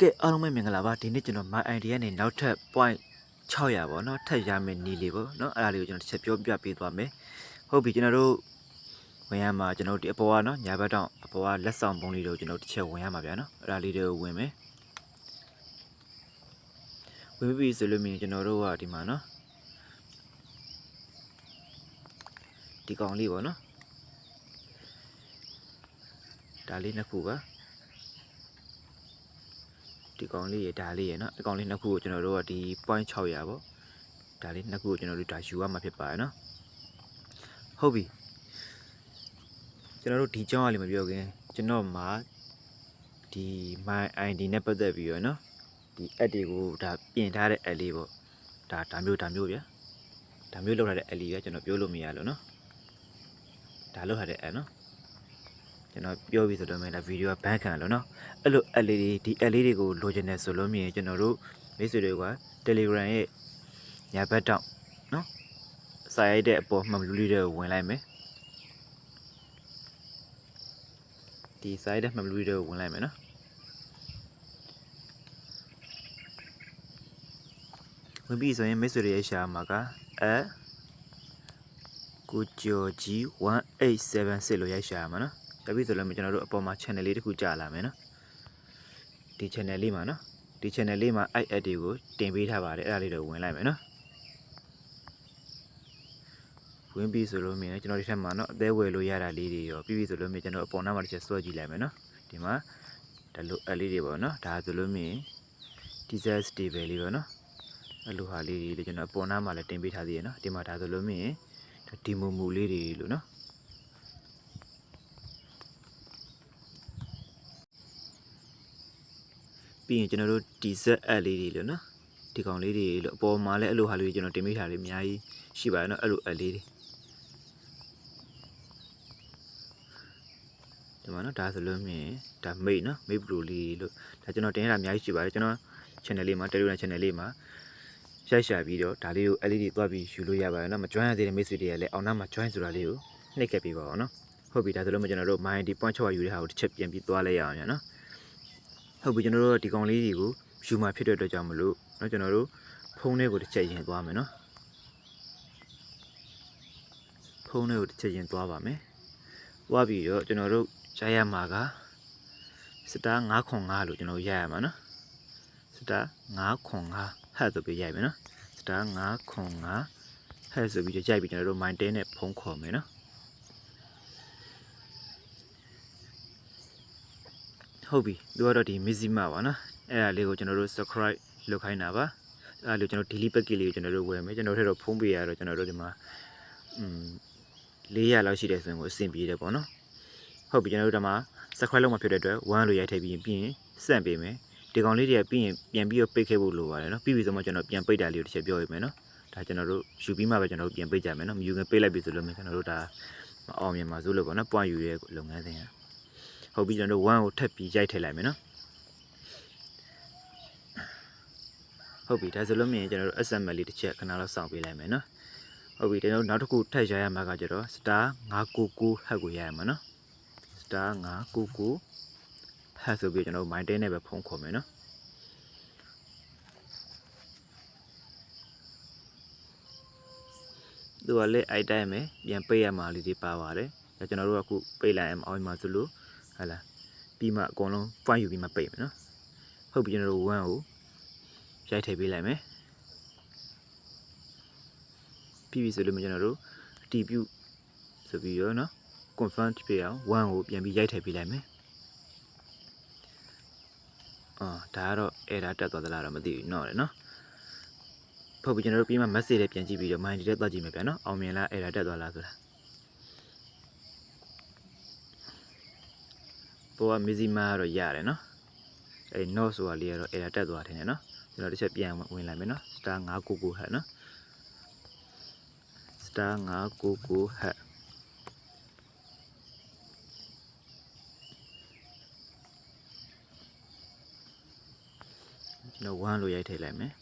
ကဲအားလုံးပဲမင်္ဂလာပါဒီနေ့ကျွန်တော် my idea နဲ့နောက်ထပ် point 600ပေါ့နော်ထပ်ရမယ့်နီးလေးပေါ့နော်အဲ့ဒါလေးကိုကျွန်တော်တစ်ချက်ပြောပြပေးသွားမယ်ဟုတ်ပြီကျွန်တော်တို့ဝင်ရမှာကျွန်တော်ဒီအပေါ်ကနော်ညာဘက်တောင်အပေါ်ကလက်ဆောင်ပုံလေးတွေကိုကျွန်တော်တစ်ချက်ဝင်ရမှာဗျာနော်အဲ့ဒါလေးတွေကိုဝင်မယ်ဝင်ပြီဆိုလို့မြင်ကျွန်တော်တို့ကဒီမှာနော်ဒီကောင်လေးပေါ့နော်ဒါလေးနှစ်ခုပါ ဒီကောင်လေးရဒါလေးရနော်ဒီကောင်လေးနှစ်ခုကိုကျွန်တော်တို့ကဒီ point 600ပေါ့ဒါလေးနှစ်ခုကိုကျွန်တော်တို့ဒါယူရမှာဖြစ်ပါတယ်နော်ဟုတ်ပြီကျွန်တော်တို့ဒီကြောင်းအလေးမပြောခင်ကျွန်တော်မှာဒီ my ID နဲ့ပတ်သက်ပြီးတော့နော်ဒီ add တွေကိုဒါပြင်ထားတဲ့ add လေးပေါ့ဒါဒါမျိုးဒါမျိုးဗျာဒါမျိုးလောက်ထားတဲ့ add လေးကကျွန်တော်ပြောလို့မရလို့နော်ဒါလောက်ထားတဲ့ add နော် ကျွန်တော်ပြောပြီးဆိုတော့မယ်ဒါဗီဒီယိုကဘန်းခံလို့နော်အဲ့လို LED ဒီ LED တွေကိုလိုချင်တယ်ဆိုလို့မြင်ကျွန်တော်တို့မိတ်ဆွေတွေက Telegram ရဲ့ညာဘက်တောက်နော်စာရိုက်တဲ့အပေါ်မှန်လူလေးတွေကိုဝင်လိုက်မယ်ဒီစာရိုက်တဲ့မှန်လူလေးတွေကိုဝင်လိုက်မယ်နော်ဝင်ပြီဆိုရင်မိတ်ဆွေတွေရဲ့ရှာမှာကအကိုကျော်ကြီး1876လို့ရိုက်ရှာရမှာနော် တပိဆိုလို့မြင်ကျွန်တော်တို့အပေါ်မှာ channel လေးတစ်ခုကြာလာမယ်နော်ဒီ channel လေးမှာနော်ဒီ channel လေးမှာအဲ့ add တွေကိုတင်ပေးထားပါတယ်အဲ့ဒါလေးတော့ဝင်လိုက်မယ်နော်ဝင်ပြီဆိုလို့မြင်တယ်ကျွန်တော်ဒီထက်မှာနော်အသေးဝယ်လို့ရတာလေးတွေရောပြီးပြီဆိုလို့မြင်ကျွန်တော်အပေါ်နားမှာတစ်ချက်ဆွဲကြည့်လိုက်မယ်နော်ဒီမှာဒါလို add လေးတွေပေါ့နော်ဒါဆိုလို့မြင် teaser stable လေးပေါ့နော်အဲ့လိုဟာလေးတွေကျွန်တော်အပေါ်နားမှာလည်းတင်ပေးထားသေးရနော်ဒီမှာဒါဆိုလို့မြင်ဒီမူမူလေးတွေလို့နော် ပြီးရင်ကျွန်တော်တို့ဒီဇက်အက်လေးတွေလို့နော်ဒီကောင်လေးတွေလို့အပေါ်မှာလည်းအဲ့လိုဟာလေးတွေကျွန်တော်တင်မိထားတယ်အများကြီးရှိပါတယ်နော်အဲ့လိုအက်လေးတွေဒီမှာနော်ဒါဆိုလို့မြင်ဒါမိတ်နော်မိတ်ဘလူးလေးလို့ဒါကျွန်တော်တင်ရတာအများကြီးရှိပါတယ်ကျွန်တော် channel လေးမှာ Telegram channel လေးမှာရိုက်ရှာပြီးတော့ဒါလေးကို LED သွားပြီးယူလို့ရပါတယ်နော်မ join ရသေးတဲ့မိတ်ဆွေတွေကလည်းအောင်နာမှာ join ဆိုတာလေးကိုနှိပ်ခဲ့ပေးပါအောင်နော်ဟုတ်ပြီဒါဆိုလို့မကျွန်တော်တို့ mind ဒီ point 6ယူတဲ့ဟာကိုတစ်ချက်ပြန်ပြီးသွားလိုက်ရအောင်ညနော် ဟုတ်ပြီကျွန်တော်တို့ဒီကောင်လေးတွေကိုယူมาဖြစ်တဲ့အတွက်ကြောင့်မလို့เนาะကျွန်တော်တို့ဖုန်းထဲကိုတစ်ချက်ရင်သွားမယ်เนาะဖုန်းထဲကိုတစ်ချက်ရင်သွားပါမယ်သွားပြီးတော့ကျွန်တော်တို့ရရမှာကစတာ905လို့ကျွန်တော်ရရမှာเนาะစတာ905ဟတ်ဆိုပြီးရိုက်မယ်เนาะစတာ905ဟတ်ဆိုပြီးတော့ရိုက်ပြီးကျွန်တော်တို့ mind 10နဲ့ဖုန်းခေါ်မယ်เนาะ ဟုတ်ပြီသူကတော့ဒီ Mizima ပါနော်အဲ့ဒါလေးကိုကျွန်တော်တို့ subscribe လုပ်ခိုင်းတာပါအဲ့ဒါလေးကိုကျွန်တော် daily package လေးကိုကျွန်တော်တို့ဝယ်မယ်ကျွန်တော်တို့ထက်တော့ဖုန်းပေးရတော့ကျွန်တော်တို့ဒီမှာอืม400လောက်ရှိတယ်ဆိုရင်ကိုအဆင်ပြေတယ်ပေါ့နော်ဟုတ်ပြီကျွန်တော်တို့ဒီမှာ subscribe လုပ်မှဖြစ်တဲ့အတွက်1လို့ရိုက်ထည့်ပြီးရင်ပြီးရင်စန့်ပေးမယ်ဒီကောင်လေးတွေကပြီးရင်ပြန်ပြီးတော့ပိတ်ခဲ့ဖို့လိုပါတယ်နော်ပြီးပြီဆိုမှကျွန်တော်ပြန်ပိတ်တာလေးကိုတစ်ချက်ပြောရမယ်နော်ဒါကျွန်တော်တို့ယူပြီးမှပဲကျွန်တော်တို့ပြန်ပိတ်ကြမယ်နော်မယူခင်ပိတ်လိုက်ပြီဆိုလို့ကျွန်တော်တို့ဒါမအောင်မြင်ပါစိုးလို့ပေါ့နော် point ယူရဲလုပ်ငန်းစဉ်က ဟုတ်ပြီကျွန်တော်တို့1ကိုထပ်ပြီးရိုက်ထည့်လိုက်မယ်နော်ဟုတ်ပြီဒါဆိုလို့မြင်ရင်ကျွန်တော်တို့ SML လေးတစ်ချက်ခဏလောက်စောင့်ပေးလိုက်မယ်နော်ဟုတ်ပြီကျွန်တော်တို့နောက်တစ်ခုထပ်ရရမှာကကျတော့ star 999 hack ကိုရရမှာနော် star 999 hack ဆိုပြီးကျွန်တော်တို့ mind 10နဲ့ပဲဖုန်းခေါ်မယ်နော်သူကလည်းအိုက်တိုင်းပဲပြန်ပိတ်ရမှာလေးတွေပါပါတယ်ဒါကျွန်တော်တို့ကအခုပိတ်လိုက်အောင်အောင်မှာဆိုလို့ ဟာလားပြီးမှအကုန်လုံး point ယူပြီးမှပိတ်မယ်နော်ဟုတ်ပြီကျွန်တော်တို့1ကိုရိုက်ထည့်ပေးလိုက်မယ်ပြီးပြီဆိုလို့ကျွန်တော်တို့အတီးပြုဆိုပြီးရောနော် confirm ဖြစ်အောင်1ကိုပြန်ပြီးရိုက်ထည့်ပေးလိုက်မယ်အာဒါကတော့ error တက်သွားသလားတော့မသိဘူးနော်လေနော်ဟုတ်ပြီကျွန်တော်တို့ပြီးမှ message လေးပြန်ကြည့်ပြီးတော့ mind တွေတက်ကြည့်မယ်ဗျာနော်အောင်မြင်လား error တက်သွားလားဆိုတာ ပေါ်ကမီဇီမာကတော့ရတယ်နော်အဲ north ဆိုတာလေးကတော့ error တက်သွားတယ်နော်ကျွန်တော်တစ်ချက်ပြန်ဝင်လိုက်မယ်နော် star 999ဟတ်နော် star 999ဟတ်ကျွန်တော်1လို့ရိုက်ထည့်လိုက်မယ်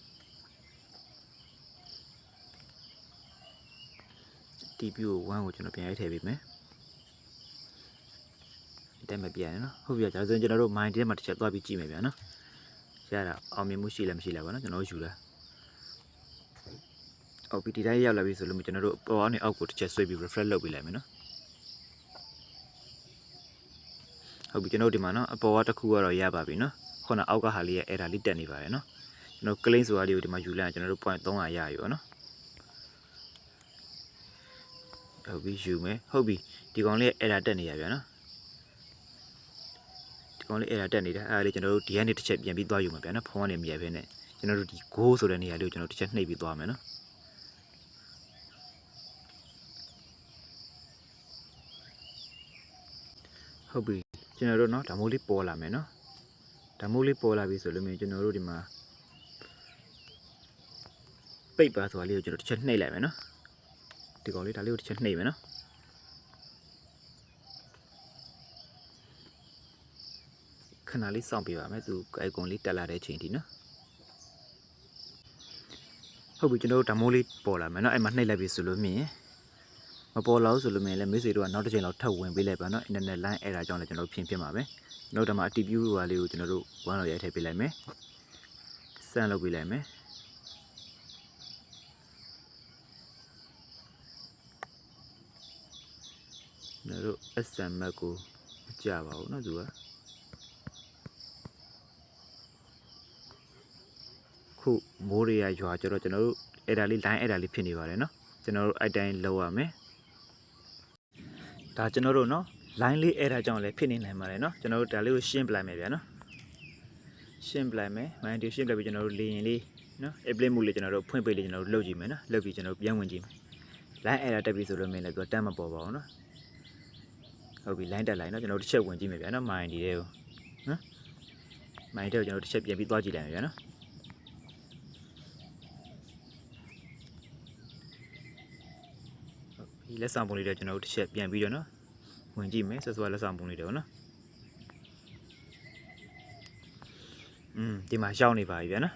TP ကို1ကိုကျွန်တော်ပြန်ရိုက်ထည့်ပေးမယ်ဒီ တိုင်းမပြန်ရနော်ဟုတ်ပြီဒါဆိုရင်ကျွန်တော်တို့ mind ထဲမှာတစ်ချက်သွားပြီးကြည့်မယ်ဗျာနော်ရတာအောင်မြင်မှုရှိလည်းမရှိလည်းပါနော်ကျွန်တော်တို့ယူတာဟုတ်ပြီဒီတိုင်းရောက်လာပြီဆိုလို့ကျွန်တော်တို့ပေါ်အောင်နေအောက်ကိုတစ်ချက်ဆွဲပြီး refresh လုပ်ပေးလိုက်မယ်နော်ဟုတ်ပြီကျွန်တော်တို့ဒီမှာနော်အပေါ်ကတစ်ခုကတော့ရပါပြီနော်ခုနအောက်ကဟာလေးရဲ့အဲ့ဒါလေးတက်နေပါတယ်နော်ကျွန်တော် clean ဆိုတာလေးကိုဒီမှာယူလိုက်ရင်ကျွန်တော်တို့ point 300ရယူပါနော်ဟုတ်ပြီယူမယ်ဟုတ်ပြီဒီကောင်လေးအဲ့ဒါတက်နေရပြန်နော်ဒီ ကောင်လေးအဲ့ဒါတက်နေတာအဲ့ဒါလေးကျွန်တော်တို့ဒီကနေတစ်ချက်ပြန်ပြီးသွားယူမှာပြန်နော်ဖုန်းကနေမြည်ပဲနဲ့ကျွန်တော်တို့ဒီ go ဆိုတဲ့နေရာလေးကိုကျွန်တော်တစ်ချက်နှိပ်ပြီးသွားမယ်နော်ဟုတ်ပြီကျွန်တော်တို့နော်ဓာမိုးလေးပေါ်လာမယ်နော်ဓာမိုးလေးပေါ်လာပြီဆိုလို့မျိုးကျွန်တော်တို့ဒီမှာပိတ်ပါဆိုတာလေးကိုကျွန်တော်တစ်ချက်နှိပ်လိုက်မယ်နော်ဒီကောင်လေးဒါလေးကိုတစ်ချက်နှိပ်မယ်နော် ခဏလေးစောင့်ပြပါမယ်သူအိုင်ကွန်လေးတက်လာတဲ့အချိန်ဒီနော်ဟုတ်ပြီကျွန်တော်တို့ဓာမိုးလေးပေါ်လာမယ်နော်အဲ့မှာနှိပ်လိုက်ပြီဆိုလို့မြင်မပေါ်လာဘူးဆိုလို့မြင်လဲမိတ်ဆွေတို့ကနောက်တစ်ချိန်လောက်ထပ်ဝင်ပေးလိုက်ပါနော် internet line error ကြောင့်လည်းကျွန်တော်တို့ဖြင်းပြမှာပဲနောက်တော့မှ TPU ဟိုဟာလေးကိုကျွန်တော်တို့ဝမ်းတော်ရိုက်ထည့်ပေးလိုက်မယ်စမ်းလုပ်ပေးလိုက်မယ်ကျွန်တော်တို့ SMS ကိုမကြပါဘူးเนาะသူက ခုမိုးတွေကရွာကျတော့ကျွန်တော်တို့အဲ့ဒါလေး line အဲ့ဒါလေးဖြစ်နေပါတယ်နော်ကျွန်တော်တို့အဲ့တိုင်းလောက်ရမယ်ဒါကျွန်တော်တို့နော် line လေးအဲ့ဒါကြောင့်လည်းဖြစ်နေနိုင်ပါတယ်နော်ကျွန်တော်တို့ဒါလေးကိုရှင်းပြလိုက်မယ်ဗျာနော်ရှင်းပြလိုက်မယ် mind ရှင်းပြပြီးကျွန်တော်တို့လေရင်လေးနော် applet မှုလေးကျွန်တော်တို့ဖွင့်ပေးလေးကျွန်တော်တို့လုပ်ကြည့်မယ်နော်လုပ်ပြီးကျွန်တော်ပြန်ဝင်ကြည့်မယ် line error တက်ပြီဆိုလို့မင်းလည်းသူကတမ်းမပေါ်ပါဘူးနော်ဟုတ်ပြီ line တက်လိုက်နော်ကျွန်တော်တို့တစ်ချက်ဝင်ကြည့်မယ်ဗျာနော် mind ဒီလေးကိုနော် mind တဲ့ကိုကျွန်တော်တို့တစ်ချက်ပြန်ပြီးသွားကြည့်လိုက်မယ်ဗျာနော် လက်ဆောင်ပုံလေးတွေကျွန်တော်တို့တစ်ချက်ပြန်ပြီးတော့နော်ဝင်ကြည့်မယ်ဆက်စွာလက်ဆောင်ပုံလေးတွေပေါ့နော်อืมဒီမှာရောက်နေပါပြီဗျာနော်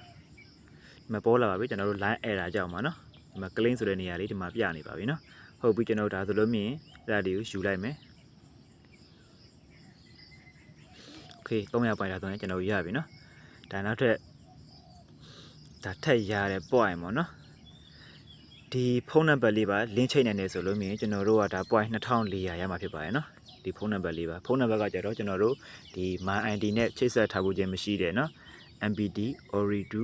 ဒီမှာပေါ်လာပါပြီကျွန်တော်တို့ line error ကြောက်မှာနော်ဒီမှာ claim ဆိုတဲ့နေရာလေးဒီမှာပြနေပါပြီနော်ဟုတ်ပြီကျွန်တော်ဒါဆိုလို့မြင်အဲ့ဒါတွေကိုယူလိုက်မယ် okay 300ပိုင်လာဆိုရင်ကျွန်တော်ရပြီနော်ဒါနောက်ထပ်ဒါထက်ရတဲ့ point ပေါ့နော် ဒီဖုန်းနံပါတ်လေးပါလင်းချိတ်နိုင်တယ်ဆိုလို့မြင်ကျွန်တော်တို့ကဒါ point 2400ရမှာဖြစ်ပါတယ်နော်ဒီဖုန်းနံပါတ်လေးပါဖုန်းနံပါတ်ကကြတော့ကျွန်တော်တို့ဒီ my ID နဲ့ချိတ်ဆက်ထားဖို့ခြင်းမရှိတယ်နော် MPD Ori2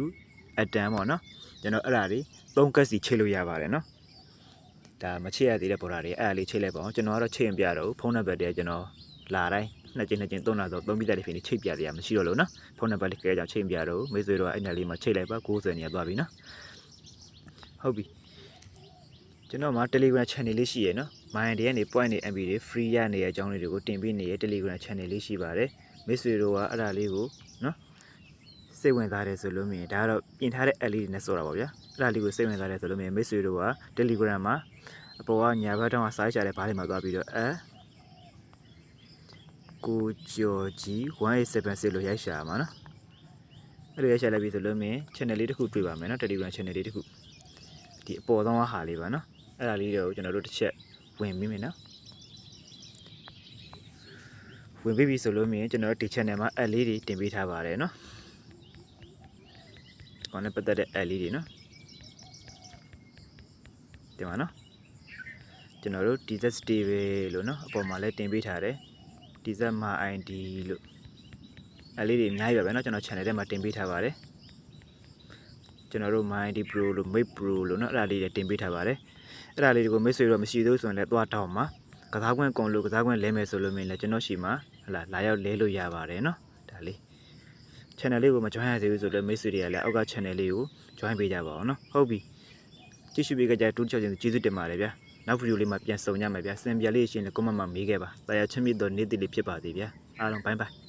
Atom ပေါ့နော်ကျွန်တော်အဲ့ဒါလေး၃ကတ်စီချိတ်လို့ရပါတယ်နော်ဒါမချိတ်ရသေးတဲ့ပေါ်တာတွေအဲ့ဒါလေးချိတ်လိုက်ပါအောင်ကျွန်တော်ကတော့ချိတ်ရင်ပြတော့ဖုန်းနံပါတ်တည်းကျွန်တော်လာတိုင်းနှစ်ကျင်းနှစ်ကျင်းသုံးလာတော့သုံးပြီးတဲ့ဖြစ်နေချိတ်ပြရမရှိတော့လို့နော်ဖုန်းနံပါတ်လေးကဲကြောင့်ချိတ်ပြတော့မိတ်ဆွေတို့အဲ့နယ်လေးမှာချိတ်လိုက်ပါ90နေရသွားပြီနော်ဟုတ်ပြီ ကျွန်တော်မှာ Telegram channel လေးရှိရယ်နော်။ Mayan တွေကနေ point တွေ MB တွေ free ရနေတဲ့အကြောင်းလေးတွေကိုတင်ပေးနေတဲ့ Telegram channel လေးရှိပါတယ်။မိတ်ဆွေတို့ကအဲ့ဒါလေးကိုနော်စိတ်ဝင်စားတယ်ဆိုလို့မြင်ဒါကတော့ပြင်ထားတဲ့ LED နဲ့ဆိုတာပါဗျာ။အဲ့ဒါလေးကိုစိတ်ဝင်စားတယ်ဆိုလို့မြင်မိတ်ဆွေတို့က Telegram မှာအပေါ်ကညာဘက်တောင်ကစာရေးချတဲ့ဘားတွေမှာသွားပြီးတော့အဲကိုကျော်ကြီး1876လို့ရိုက်ရှာမှာနော်။အဲ့လိုရိုက်ရှာလိုက်ပြီဆိုလို့မြင် channel လေးတစ်ခုတွေ့ပါမယ်နော် Telegram channel လေးတစ်ခုဒီအပေါ်ဆုံးဟာလေးပါနော် အဲ့ဒါလေးတွေကိုကျွန်တော်တို့တစ်ချက်ဝင်ပြီးမယ်နော်ဝင်ပြီးပြီဆိုလို့မြင်ကျွန်တော်တို့ဒီ channel မှာ ad လေးတွေတင်ပေးထားပါတယ်နော်။ကောင်းနဲ့ပတ်သက်တဲ့ ad လေးတွေနော်။တင်ပါနော်။ကျွန်တော်တို့ dz stable လို့နော်အပေါ်မှာလည်းတင်ပေးထားတယ်။ dz ma id လို့ ad လေးတွေအများကြီးပါပဲနော်ကျွန်တော် channel ထဲမှာတင်ပေးထားပါတယ်။ကျွန်တော်တို့ my id pro လို့ mate pro လို့နော်အဲ့ဒါလေးတွေတင်ပေးထားပါတယ်။ အဲ့ဒါလေးတွေကိုမိတ်ဆွေတို့မရှိသေးဘူးဆိုရင်လည်းသွားတောင်းပါကစားကွင်းကုန်လို့ကစားကွင်းလဲမယ်ဆိုလို့မြင်လဲကျွန်တော်ရှိမှာဟလာလာရောက်လဲလို့ရပါတယ်နော်ဒါလေး channel လေးကိုမ join ရသေးဘူးဆိုတော့မိတ်ဆွေတွေကလည်းအောက်က channel လေးကို join ပေးကြပါအောင်နော်ဟုတ်ပြီကြည့်ရှုပေးကြတဲ့တူးချောက်ချင်းကျေးဇူးတင်ပါတယ်ဗျာနောက်ဗီဒီယိုလေးမှာပြန်ဆုံကြမယ်ဗျာစင်ပြလေးရှင်လည်း comment မှာမေးခဲ့ပါတာယာချင်းမြစ်တော်နေ့တည်လေးဖြစ်ပါသေးဗျာအားလုံးဘိုင်းဘိုင်း